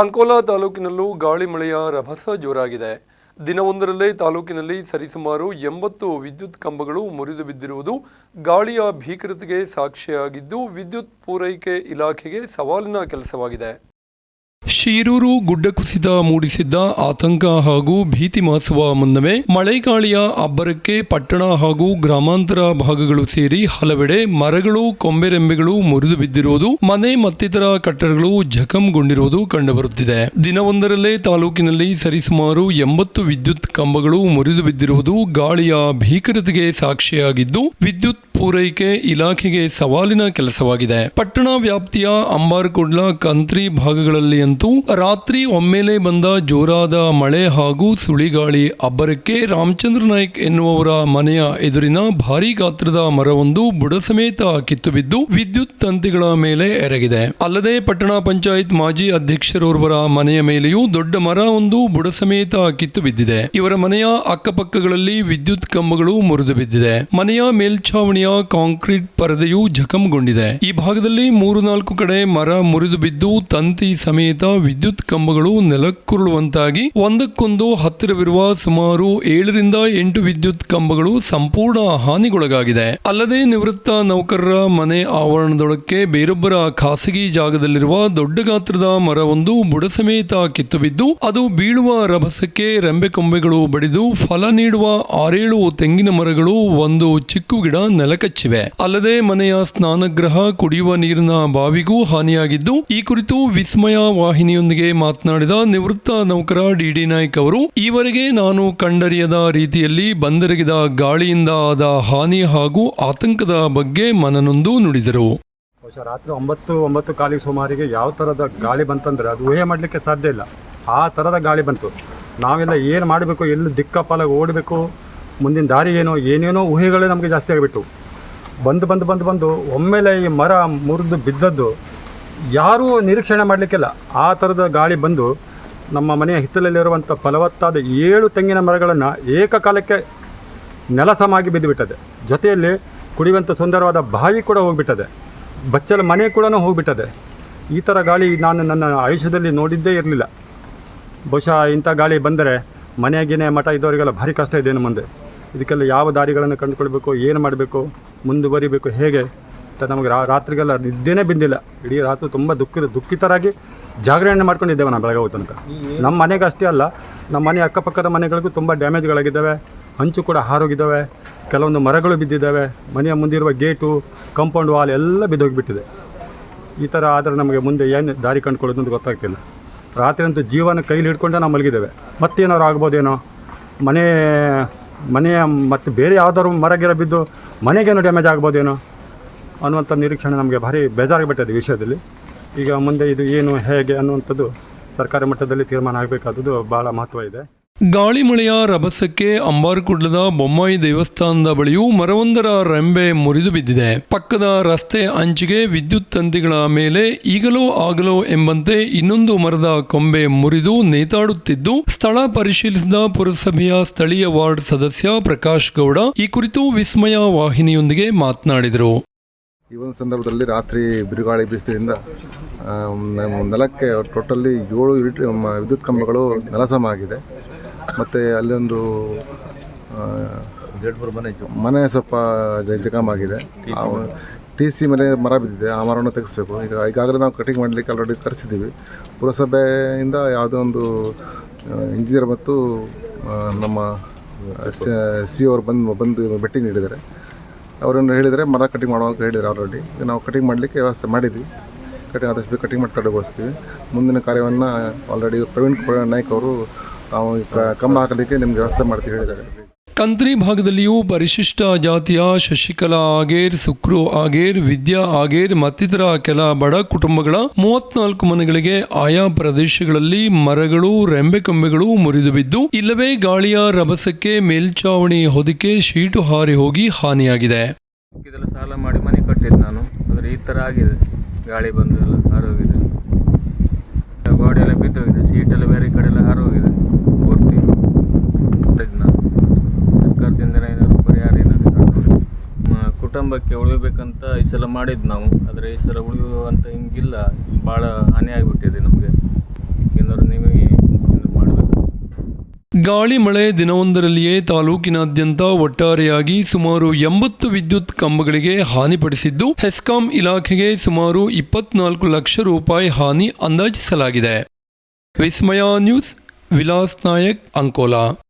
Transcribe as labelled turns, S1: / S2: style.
S1: ಅಂಕೋಲಾ ತಾಲೂಕಿನಲ್ಲೂ ಗಾಳಿ ಮಳೆಯ ರಭಸ ಜೋರಾಗಿದೆ. ದಿನವೊಂದರಲ್ಲೇ ತಾಲೂಕಿನಲ್ಲಿ ಸರಿಸುಮಾರು ಎಂಬತ್ತು ವಿದ್ಯುತ್ ಕಂಬಗಳು ಮುರಿದು ಬಿದ್ದಿರುವುದು ಗಾಳಿಯ ಭೀಕರತೆಗೆ ಸಾಕ್ಷಿಯಾಗಿದ್ದು, ವಿದ್ಯುತ್ ಪೂರೈಕೆ ಇಲಾಖೆಗೆ ಸವಾಲಿನ ಕೆಲಸವಾಗಿದೆ. ಶೀರೂರು ಗುಡ್ಡ ಕುಸಿತ ಮೂಡಿಸಿದ್ದ ಆತಂಕ ಹಾಗೂ ಭೀತಿ ಮಾಸುವ ಮುನ್ನವೇ ಮಳೆಗಾಳಿಯ ಅಬ್ಬರಕ್ಕೆ ಪಟ್ಟಣ ಹಾಗೂ ಗ್ರಾಮಾಂತರ ಭಾಗಗಳು ಸೇರಿ ಹಲವೆಡೆ ಮರಗಳು, ಕೊಂಬೆರೆಂಬೆಗಳು ಮುರಿದು ಬಿದ್ದಿರುವುದು, ಮನೆ ಮತ್ತಿತರ ಕಟ್ಟಡಗಳು ಜಖಂಗೊಂಡಿರುವುದು ಕಂಡುಬರುತ್ತಿದೆ. ದಿನವೊಂದರಲ್ಲೇ ತಾಲೂಕಿನಲ್ಲಿ ಸರಿಸುಮಾರು ಎಂಬತ್ತು ವಿದ್ಯುತ್ ಕಂಬಗಳು ಮುರಿದು ಬಿದ್ದಿರುವುದು ಗಾಳಿಯ ಭೀಕರತೆಗೆ ಸಾಕ್ಷಿಯಾಗಿದ್ದು, ವಿದ್ಯುತ್ ಪೂರೈಕೆ ಇಲಾಖೆಗೆ ಸವಾಲಿನ ಕೆಲಸವಾಗಿದೆ. ಪಟ್ಟಣ ವ್ಯಾಪ್ತಿಯ ಅಂಬಾರ್ಕುಡ್ಲ, ಕಂತ್ರಿ ಭಾಗಗಳಲ್ಲಿ ಅಂತೂ ರಾತ್ರಿ ಒಮ್ಮೆಲೆ ಬಂದ ಜೋರಾದ ಮಳೆ ಹಾಗೂ ಸುಳಿಗಾಳಿ ಅಬ್ಬರಕ್ಕೆ ರಾಮಚಂದ್ರ ನಾಯ್ಕ್ ಎನ್ನುವವರ ಮನೆಯ ಎದುರಿನ ಭಾರೀ ಗಾತ್ರದ ಮರವೊಂದು ಬುಡ ಸಮೇತ ಕಿತ್ತು ಬಿದ್ದು ವಿದ್ಯುತ್ ತಂತಿಗಳ ಮೇಲೆ ಎರಗಿದೆ. ಅಲ್ಲದೆ ಪಟ್ಟಣ ಪಂಚಾಯತ್ ಮಾಜಿ ಅಧ್ಯಕ್ಷರೋರ್ವರ ಮನೆಯ ಮೇಲೆಯೂ ದೊಡ್ಡ ಮರ ಒಂದು ಬುಡ ಸಮೇತ ಕಿತ್ತು ಬಿದ್ದಿದೆ ಇವರ ಮನೆಯ ಅಕ್ಕಪಕ್ಕಗಳಲ್ಲಿ ವಿದ್ಯುತ್ ಕಂಬಗಳು ಮುರಿದು ಬಿದ್ದಿದೆ. ಮನೆಯ ಮೇಲ್ಛಾವಣಿಯ ಕಾಂಕ್ರೀಟ್ ಪರದೆಯು ಜಖಂಗೊಂಡಿದೆ. ಈ ಭಾಗದಲ್ಲಿ ಮೂರು ನಾಲ್ಕು ಕಡೆ ಮರ ಮುರಿದು ಬಿದ್ದು ತಂತಿ ಸಮೇತ ವಿದ್ಯುತ್ ಕಂಬಗಳು ನೆಲಕ್ಕುರುಳುವಂತಾಗಿ ಒಂದಕ್ಕೊಂದು ಹತ್ತಿರವಿರುವ ಸುಮಾರು ಏಳರಿಂದ ಎಂಟು ವಿದ್ಯುತ್ ಕಂಬಗಳು ಸಂಪೂರ್ಣ ಹಾನಿಗೊಳಗಾಗಿದೆ. ಅಲ್ಲದೆ ನಿವೃತ್ತ ನೌಕರರ ಮನೆ ಆವರಣದೊಳಕ್ಕೆ ಬೇರೊಬ್ಬರ ಖಾಸಗಿ ಜಾಗದಲ್ಲಿರುವ ದೊಡ್ಡ ಗಾತ್ರದ ಮರವೊಂದು ಬುಡಸಮೇತ ಕಿತ್ತು ಬಿದ್ದು ಅದು ಬೀಳುವ ರಭಸಕ್ಕೆ ರೆಂಬೆಕೊಂಬೆಗಳು ಬಡಿದು ಫಲ ನೀಡುವ ಆರೇಳು ತೆಂಗಿನ ಮರಗಳು ಒಂದು ಚಿಕ್ಕು ಗಿಡ ನೆಲಕಚ್ಚಿವೆ. ಅಲ್ಲದೆ ಮನೆಯ ಸ್ನಾನಗೃಹ ಕುಡಿಯುವ ನೀರಿನ ಬಾವಿಗೂ ಹಾನಿಯಾಗಿದ್ದು, ಈ ಕುರಿತು ವಿಸ್ಮಯ ವಾಹಿನಿಯೊಂದಿಗೆ ಮಾತನಾಡಿದ ನಿವೃತ್ತ ನೌಕರ ಡಿಡಿ ನಾಯ್ಕ್ ಅವರು, ಈವರೆಗೆ ನಾನು ಕಂಡರಿಯದ ರೀತಿಯಲ್ಲಿ ಬಂದೆರಗಿದ ಗಾಳಿಯಿಂದ ಆದ ಹಾನಿ ಹಾಗೂ ಆತಂಕದ ಬಗ್ಗೆ ಮನನೊಂದು ನುಡಿದರು.
S2: ಬಹುಶಃ ರಾತ್ರಿ ಒಂಬತ್ತು ಒಂಬತ್ತು ಕಾಲಿಗೆ ಸುಮಾರಿಗೆ ಯಾವ ಥರದ ಗಾಳಿ ಬಂತಂದರೆ ಅದು ಊಹೆ ಮಾಡಲಿಕ್ಕೆ ಸಾಧ್ಯ ಇಲ್ಲ. ಆ ಥರದ ಗಾಳಿ ಬಂತು. ನಾವೆಲ್ಲ ಏನು ಮಾಡಬೇಕು, ಎಲ್ಲಿ ದಿಕ್ಕಪಾಲಾಗಿ ಓಡಬೇಕು, ಮುಂದಿನ ದಾರಿ ಏನೋ, ಏನೇನೋ ಊಹೆಗಳೇ ನಮಗೆ ಜಾಸ್ತಿ ಆಗಿಬಿಟ್ಟು ಬಂದು ಬಂದು ಬಂದು ಬಂದು ಒಮ್ಮೆಲೆ ಈ ಮರ ಮುರಿದು ಬಿದ್ದದ್ದು ಯಾರೂ ನಿರೀಕ್ಷಣೆ ಮಾಡಲಿಕ್ಕಿಲ್ಲ. ಆ ಥರದ ಗಾಳಿ ಬಂದು ನಮ್ಮ ಮನೆಯ ಹಿತ್ತಲಲ್ಲಿರುವಂಥ ಫಲವತ್ತಾದ ಏಳು ತೆಂಗಿನ ಮರಗಳನ್ನು ಏಕಕಾಲಕ್ಕೆ ನೆಲಸಮಾಗಿ ಬಿದ್ದುಬಿಟ್ಟದೆ. ಜೊತೆಯಲ್ಲಿ ಕುಡಿಯುವಂಥ ಸುಂದರವಾದ ಬಾವಿ ಕೂಡ ಹೋಗಿಬಿಟ್ಟದೆ. ಬಚ್ಚಲ ಮನೆ ಕೂಡ ಹೋಗಿಬಿಟ್ಟದೆ. ಈ ಥರ ಗಾಳಿ ನಾನು ನನ್ನ ಆಯುಷ್ಯದಲ್ಲಿ ನೋಡಿದ್ದೇ ಇರಲಿಲ್ಲ. ಬಹುಶಃ ಇಂಥ ಗಾಳಿ ಬಂದರೆ ಮನೆಯಾಗಿನೇ ಮಠ ಇದ್ದವರಿಗೆಲ್ಲ ಭಾರಿ ಕಷ್ಟ ಇದೆ ಮುಂದೆ. ಇದಕ್ಕೆಲ್ಲ ಯಾವ ದಾರಿಗಳನ್ನು ಕಂಡುಕೊಳ್ಬೇಕು, ಏನು ಮಾಡಬೇಕು, ಮುಂದುವರಿಬೇಕು, ಹೇಗೆ? ಅಂತ ನಮಗೆ ರಾತ್ರಿಗೆಲ್ಲ ನಿದ್ದೆನೇ ಬಿದ್ದಿಲ್ಲ. ಇಡೀ ರಾತ್ರಿ ತುಂಬ ದುಃಖ ದುಃಖಿತರಾಗಿ ಜಾಗರಣೆ ಮಾಡ್ಕೊಂಡಿದ್ದೇವೆ ನಾವು ಬೆಳಗಾವಿ ತನಕ. ನಮ್ಮ ಮನೆಗೆ ಅಷ್ಟೇ ಅಲ್ಲ, ನಮ್ಮ ಮನೆ ಅಕ್ಕಪಕ್ಕದ ಮನೆಗಳಿಗೂ ತುಂಬ ಡ್ಯಾಮೇಜ್ಗಳಾಗಿದ್ದಾವೆ, ಹಂಚು ಕೂಡ ಹಾರೋಗಿದ್ದಾವೆ, ಕೆಲವೊಂದು ಮರಗಳು ಬಿದ್ದಿದ್ದಾವೆ, ಮನೆಯ ಮುಂದಿರುವ ಗೇಟು, ಕಾಂಪೌಂಡ್ ವಾಲ್ ಎಲ್ಲ ಬಿದ್ದೋಗಿಬಿಟ್ಟಿದೆ. ಈ ಥರ ಆದರೆ ನಮಗೆ ಮುಂದೆ ಏನು ದಾರಿ ಕಂಡುಕೊಳ್ಳೋದು ಅಂತ ಗೊತ್ತಾಗ್ತಿಲ್ಲ. ರಾತ್ರಿ ಅಂತೂ ಜೀವನ ಕೈಲಿ ಹಿಡ್ಕೊಂಡೆ ನಾವು ಮಲಗಿದ್ದೇವೆ. ಮತ್ತೇನಾದ್ರು ಆಗ್ಬೋದೇನೋ? ಮನೆ, ಮನೆಯ ಮತ್ತು ಬೇರೆ ಯಾವ್ದಾದ್ರು ಮರ ಗಿರ ಬಿದ್ದು ಮನೆಗೇನು ಡ್ಯಾಮೇಜ್ ಆಗ್ಬೋದೇನೋ? ಅನ್ನುವಂಥ ನಿರೀಕ್ಷಣೆ ನಮಗೆ ಭಾರಿ ಬೇಜಾರಾಗಿಬಿಟ್ಟಿದೆ ಈ ವಿಷಯದಲ್ಲಿ. ಈಗ ಮುಂದೆ ಇದು ಏನು, ಹೇಗೆ ಅನ್ನುವಂಥದ್ದು ಸರ್ಕಾರಿ ಮಟ್ಟದಲ್ಲಿ ತೀರ್ಮಾನ ಆಗಬೇಕಾದದ್ದು ಭಾಳ ಮಹತ್ವ ಇದೆ.
S1: ಗಾಳಿ ಮಳೆಯ ರಭಸಕ್ಕೆ ಅಂಬಾರಕುಡ್ಲದ ಬೊಮ್ಮಾಯಿ ದೇವಸ್ಥಾನದ ಬಳಿಯೂ ಮರವೊಂದರ ರೆಂಬೆ ಮುರಿದು ಬಿದ್ದಿದೆ. ಪಕ್ಕದ ರಸ್ತೆ ಅಂಚಿಗೆ ವಿದ್ಯುತ್ ತಂತಿಗಳ ಮೇಲೆ ಈಗಲೋ ಆಗಲೋ ಎಂಬಂತೆ ಇನ್ನೊಂದು ಮರದ ಕೊಂಬೆ ಮುರಿದು ನೇತಾಡುತ್ತಿದ್ದು, ಸ್ಥಳ ಪರಿಶೀಲಿಸಿದ ಪುರಸಭೆಯ ಸ್ಥಳೀಯ ವಾರ್ಡ್ ಸದಸ್ಯ ಪ್ರಕಾಶ್ ಗೌಡ ಈ ಕುರಿತು ವಿಸ್ಮಯ ವಾಹಿನಿಯೊಂದಿಗೆ ಮಾತನಾಡಿದರು.
S3: ಈ ಒಂದು ಸಂದರ್ಭದಲ್ಲಿ ರಾತ್ರಿ ಬಿರುಗಾಳಿ ಬೀಸಿದ್ರಿಂದ ನೆಲಕ್ಕೆ ಟೋಟಲಿ ಏಳು ವಿದ್ಯುತ್ ಕಂಬಗಳು ನೆಲಸಮ ಆಗಿದೆ ಮತ್ತು ಅಲ್ಲೊಂದು ಮನೆ ಸ್ವಲ್ಪ ಜಖಮ್ ಆಗಿದೆ ಟಿ ಸಿ ಮನೆ ಮರ ಬಿದ್ದಿದೆ, ಆ ಮರವನ್ನು ತೆಗೆಸ್ಬೇಕು. ಈಗ, ಈಗಾಗಲೇ ನಾವು ಕಟಿಂಗ್ ಮಾಡಲಿಕ್ಕೆ ಆಲ್ರೆಡಿ ಕರೆಸಿದ್ದೀವಿ ಪುರಸಭೆಯಿಂದ ಯಾವುದೋ ಒಂದು ಇಂಜಿನಿಯರ್ ಮತ್ತು ನಮ್ಮ ಸಿ ಅವರು ಬಂದು ಬಂದು ಭೇಟಿ ನೀಡಿದ್ದಾರೆ. ಅವರನ್ನು ಹೇಳಿದರೆ ಮರ ಕಟಿಂಗ್ ಮಾಡುವಾಗ ಹೇಳಿದ್ದಾರೆ ಆಲ್ರೆಡಿ ಈಗ ನಾವು ಕಟಿಂಗ್ ಮಾಡಲಿಕ್ಕೆ ವ್ಯವಸ್ಥೆ ಮಾಡಿದ್ವಿ. ಕಟಿಂಗ್ ಆದಷ್ಟು ಕಟಿಂಗ್ ಮಾಡಿ ತಡೆಗೊಳಿಸ್ತೀವಿ ಮುಂದಿನ ಕಾರ್ಯವನ್ನು ಆಲ್ರೆಡಿ ಪ್ರವೀಣ್ ಕುಮಾರ್ ನಾಯ್ಕ್ ಅವರು ಕ- ಕಂಬ ಹಾಕಲಿಕ್ಕೆ ನಿಮ್ಗೆ ವ್ಯವಸ್ಥೆ ಮಾಡ್ತೀವಿ ಹೇಳಿದ್ದಾರೆ.
S1: ಕಂತ್ರಿ ಭಾಗದಲ್ಲಿಯೂ ಪರಿಶಿಷ್ಟ ಜಾತಿಯ ಶಶಿಕಲಾ ಆಗೇರ್, ಸುಕ್ರು ಆಗೇರ್, ವಿದ್ಯಾ ಆಗೇರ್ ಮತ್ತಿತರ ಕೆಲ ಬಡ ಕುಟುಂಬಗಳ ಮೂವತ್ನಾಲ್ಕು ಮನೆಗಳಿಗೆ ಆಯಾ ಪ್ರದೇಶಗಳಲ್ಲಿ ಮರಗಳು, ರೆಂಬೆ ಕೊಂಬೆಗಳು ಮುರಿದು ಬಿದ್ದು, ಇಲ್ಲವೇ ಗಾಳಿಯ ರಭಸಕ್ಕೆ ಮೇಲ್ಚಾವಣಿ ಹೊದಿಕೆ ಶೀಟು ಹಾರಿ ಹೋಗಿ ಹಾನಿಯಾಗಿದೆ.
S4: ಸಾಲ ಮಾಡಿ ಮನೆ ಕಟ್ಟಿದ್ದು ನಾನು. ಆದರೆ ಈ ಥರ ಆಗಿದೆ. ಗಾಳಿ ಬಂದು ಎಲ್ಲ ಹಾರೋಗಿದೆ ಗೋಡೆ ಎಲ್ಲ ಬಿದ್ದೋಗಿದೆ. ಸೀಟೆಲ್ಲ ಬೇರೆ ಕಡೆ ಎಲ್ಲ ಹಾರೋಗಿದೆ ಕುಟುಂಬಕ್ಕೆ ಉಳಿಬೇಕಂತ ಈ ಸಲ ಮಾಡಿದ್ದು ನಾವು. ಆದರೆ ಈ ಸಲ ಉಳಿಯುವಂಥ ಹಿಂಗಿಲ್ಲ. ಭಾಳ ಹಾನಿಯಾಗಿಬಿಟ್ಟಿದೆ ನಮಗೆ. ಏನಾದ್ರು ನೀವೇ ಮಾಡಬೇಕು.
S1: ಗಾಳಿ ಮಳೆ ದಿನವೊಂದರಲ್ಲಿಯೇ ತಾಲೂಕಿನಾದ್ಯಂತ ಒಟ್ಟಾರೆಯಾಗಿ ಸುಮಾರು ಎಂಬತ್ತು ವಿದ್ಯುತ್ ಕಂಬಗಳಿಗೆ ಹಾನಿಪಡಿಸಿದ್ದು ಹೆಸ್ಕಾಂ ಇಲಾಖೆಗೆ ಸುಮಾರು ಇಪ್ಪತ್ನಾಲ್ಕು ಲಕ್ಷ ರೂಪಾಯಿ ಹಾನಿ ಅಂದಾಜಿಸಲಾಗಿದೆ. ವಿಸ್ಮಯ ನ್ಯೂಸ್, ವಿಲಾಸ್ ನಾಯಕ್, ಅಂಕೋಲಾ.